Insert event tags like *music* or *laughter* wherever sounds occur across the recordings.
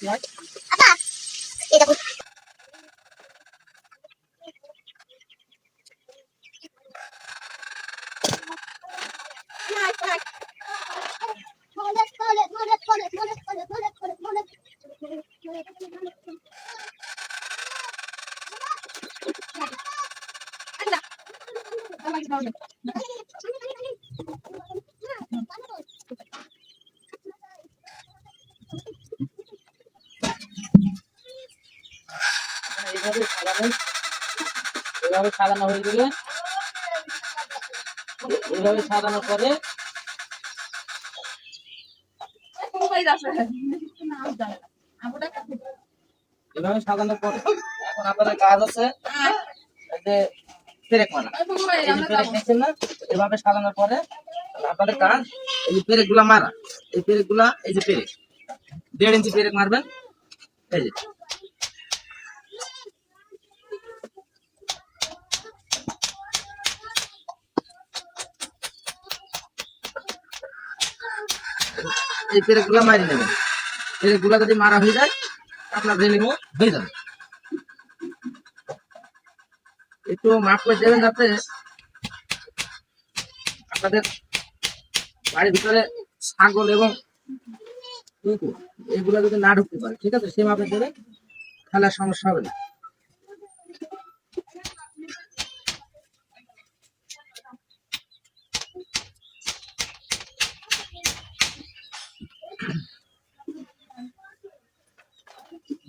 Right? এইভাবে সাজানো এভাবে সাজানো হয়ে গেলে এইভাবে সাজানোর পরে এভাবে সাজানোর পরে এখন আপনাদের কাজ আছে। পেরেক মারা এই পেরেক না এভাবে সাজানোর পরে আপনাদের কাজ এই যে পেরেকগুলা মারা এই পেরেকগুলা এই যে পেরেক দেড় ইঞ্চি পেরেক মারবেন এই যে। এই পেরেকগুলা মারি নেবেন। পেরেকগুলা যদি মারা হয়ে যায় আপনার রেলিং হয়ে যাবে। একটু মাফ করে দেবেন যাতে আপনাদের বাড়ির ভিতরে ছাগল এবং এগুলো যদি না ঢুকতে পারে, ঠিক আছে? সে মাপে দেবে খেলার সমস্যা হবে না।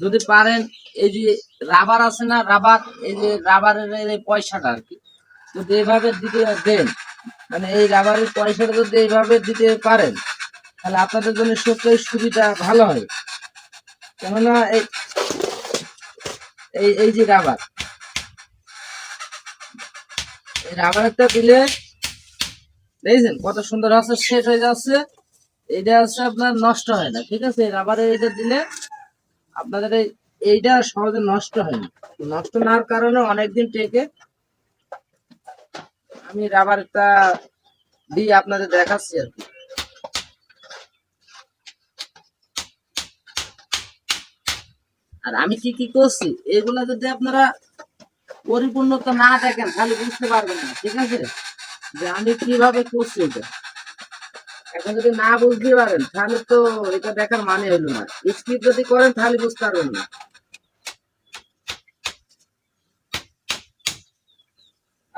যদি পারেন এই যে রাবার আছে না, রাবার, এই যে রাবারের এই পয়সাটা আর কি। যদি এইভাবে দিতে দেন মানে এই রাবারের পয়সাটা যদি এইভাবে দিতে পারেন, তাহলে আপনাদের জন্য সত্যই সুবিধা ভালো হয়। কেননা এই এই যে রাবার, এই রাবারটা দিলে, দেখছেন কত সুন্দর হচ্ছে শেষ হয়ে যাচ্ছে, এটা হচ্ছে আপনার নষ্ট হয় না, ঠিক আছে? রাবারের এটা দিলে আপনাদের এই এইটা সহজে নষ্ট হয় নষ্ট না হওয়ার কারণে অনেকদিন টেকে আমি রাবারটা দিয়ে আপনাদের দেখাচ্ছি আর কি। আর আমি কি কি করছি, এগুলা যদি আপনারা পরিপূর্ণতা না দেখেন, তাহলে বুঝতে পারবেন না, ঠিক আছে? যে আমি কীভাবে করছি এটা। এখন যদি না বুঝতে পারেন, তাহলে তো এটা দেখার মানে হলো না। স্কিপ যদি করেন, তাহলে বুঝতে পারবেন না।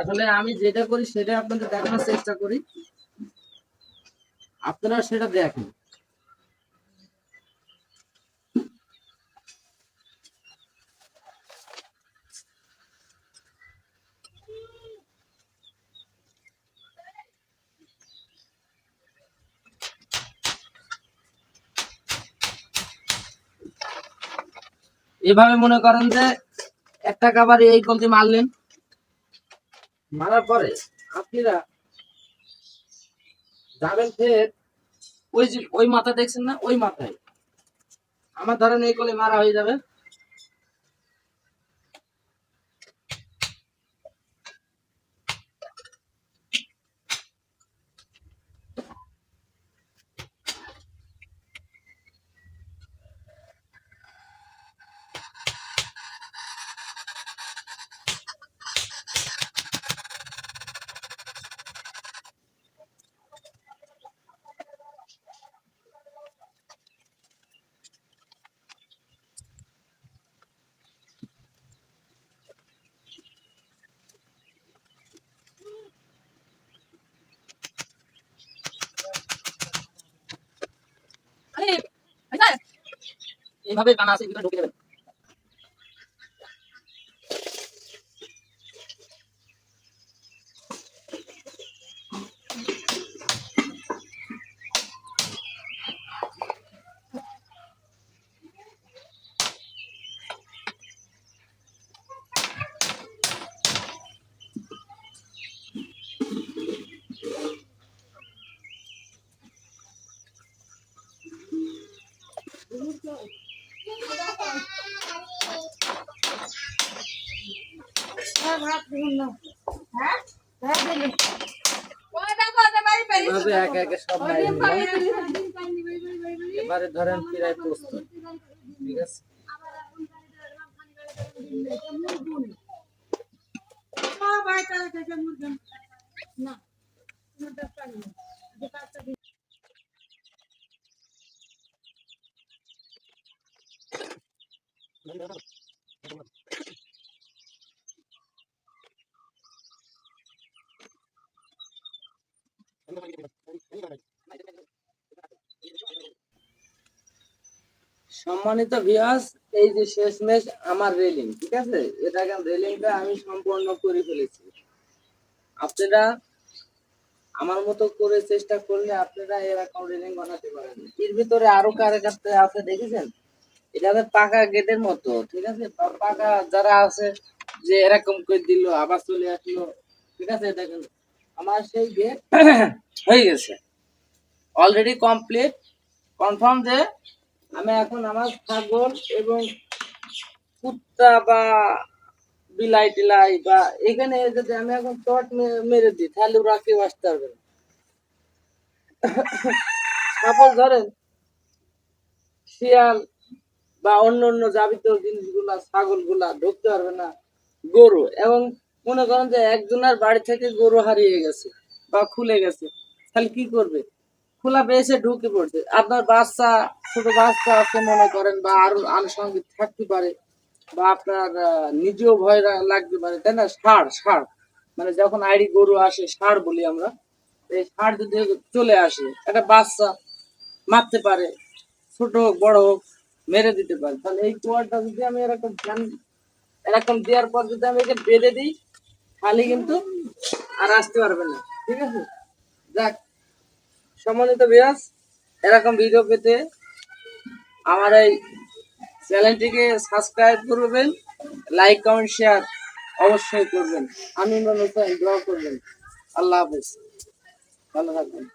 আসলে আমি যেটা করি সেটা আপনাদের দেখানোর চেষ্টা করি। আপনারা সেটা দেখেন। এভাবে মনে করেন যে একটা কাবারে এই কলতি মারলেন। মারার পরে আপনারা যাবেন ফের ওই যে ওই মাথা দেখছেন না? ওই মাথায়। আমার ধরেন এই কলে মারা হয়ে যাবে। এইভাবে কানা আছে ভিতরে ঢুকে যাবেন এভাবে একে একে সব মাইরে নিলাম এবারে ধরেন প্রায় প্রস্তুত ঠিক আছে সম্মানিত ভিউয়ার্স এই যে শেষমেশ আমার রেলিং ঠিক আছে? এটা কেন রেলিংটা আমি সম্পূর্ণ করে ফেলেছি। আপনারা আমার মতো করে চেষ্টা করলে আপনারা এরকম রেলিং বানাতে পারেন। এর ভিতরে আরও কারে কাছে আছে, দেখেছেন? এটা পাকা গেটের মতো, ঠিক আছে? পাকা যারা আছে, যে এরকম করে দিল, আবার চলে আসলো, ঠিক আছে? দেখেন আমার সেই গেট *coughs* হয়ে গেছে। অলরেডি কমপ্লিট কনফার্ম যে আমি এখন আমার ছাগল এবং কুত্তা বা বিলাই টিলাই বা এখানে যদি আমি এখন চট মেরে দিই, তাহলে ওরা কেউ আসতে পারবে না। *coughs* সাপোজ ধরেন, শিয়াল বা অন্য অন্য যাবিতীয় জিনিসগুলা, ছাগলগুলা ঢুকতে পারবে না, গরু এবং মনে করেন যে একজনের বাড়ি থেকে গরু হারিয়ে গেছে বা খুলে গেছে, তাহলে কি করবে? খোলা পেয়েছে ঢুকে পড়ছে। আপনার বাচ্চা, ছোট বাচ্চা আছে মনে করেন বা আরও আনুষঙ্গিক থাকতে পারে বা আপনার নিজেও ভয় লাগতে পারে, তাই না? সার সার। মানে যখন আইডি গরু আসে ষাঁড় বলি আমরা এই সার যদি চলে আসে, একটা বাচ্চা মারতে পারে, ছোট হোক, বড় হোক, মেরে দিতে পারে। তাহলে এই কুয়ারটা যদি আমি এরকম এরকম দেওয়ার পর যদি আমি একে বেঁধে দিই খালি কিন্তু আর আসতে পারবে না, ঠিক আছে? যাক, সম্মানিত বিয়াস এরকম ভিডিও পেতে আমার এই চ্যানেলটিকে সাবস্ক্রাইব করবেন লাইক কমেন্ট শেয়ার অবশ্যই করবেন। আমি নতুন ড্র করবেন। আল্লাহ হাফেজ। ভালো থাকবেন।